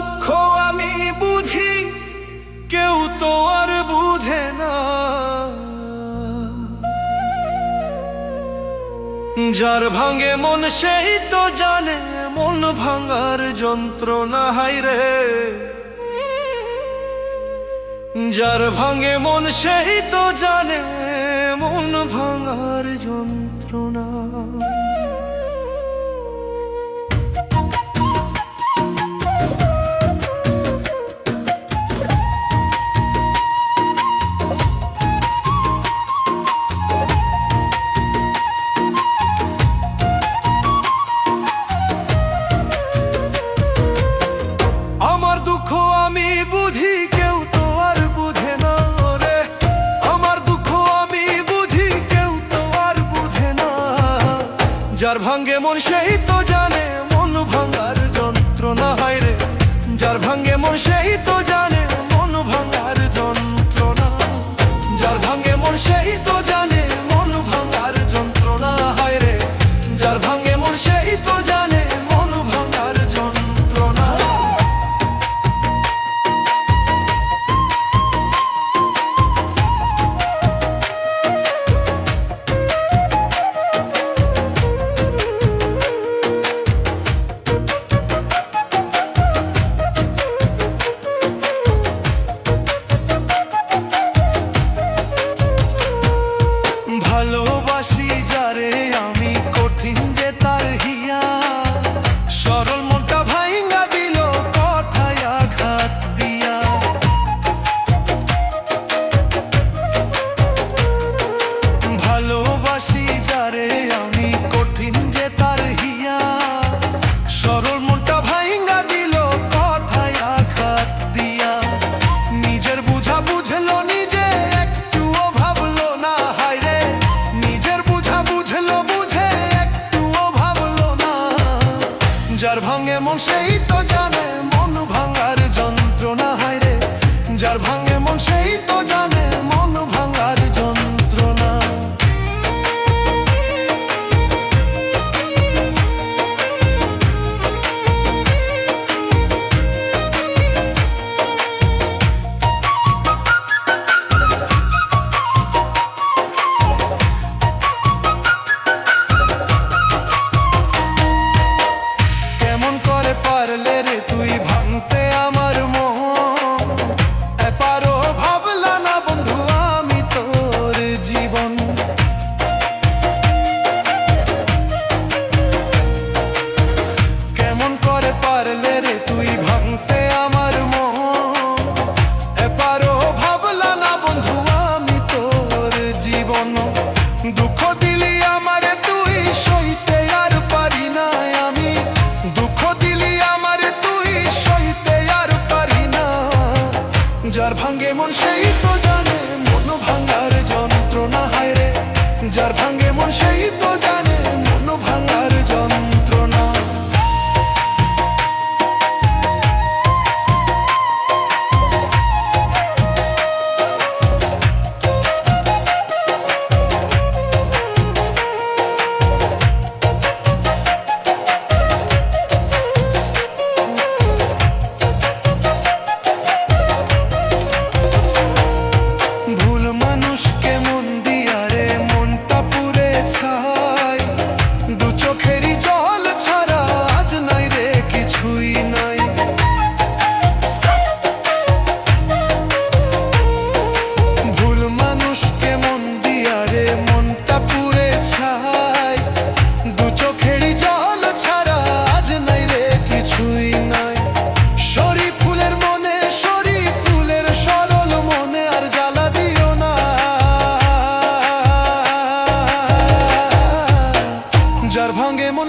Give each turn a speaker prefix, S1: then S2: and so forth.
S1: দুঃখ আমি বুঝি, কেউ তো আর বুঝে না। যার ভাঙে মন সেই তো জানে, মন ভাঙার যন্ত্রণা হাই রে। যার ভাঙে মন সেই তো জানে, মন ভাঙার যন্ত্রণা। যার ভাঙ্গে মন, সেই তো জানে মন ভাঙার যন্ত্রণা হয় রে। যার ভাঙ্গে মন, সেই তো ভাঙে মন, সেই তো জানে মন ভাঙার যন্ত্রণা, হায় রে। যার ভাঙে মন, সেই তো জানে পারলে রে তুই ভাঙতে আমার দুঃখ দিলি তুই সইতে আর পারি না। যার ভাঙ্গে মন সেই তো জানে, মন ভাঙার যন্ত্রণা, হায় রে। যার ভাঙ্গে মন সেই তো জানে, মন ভাঙার যন্ত্রণা। Demon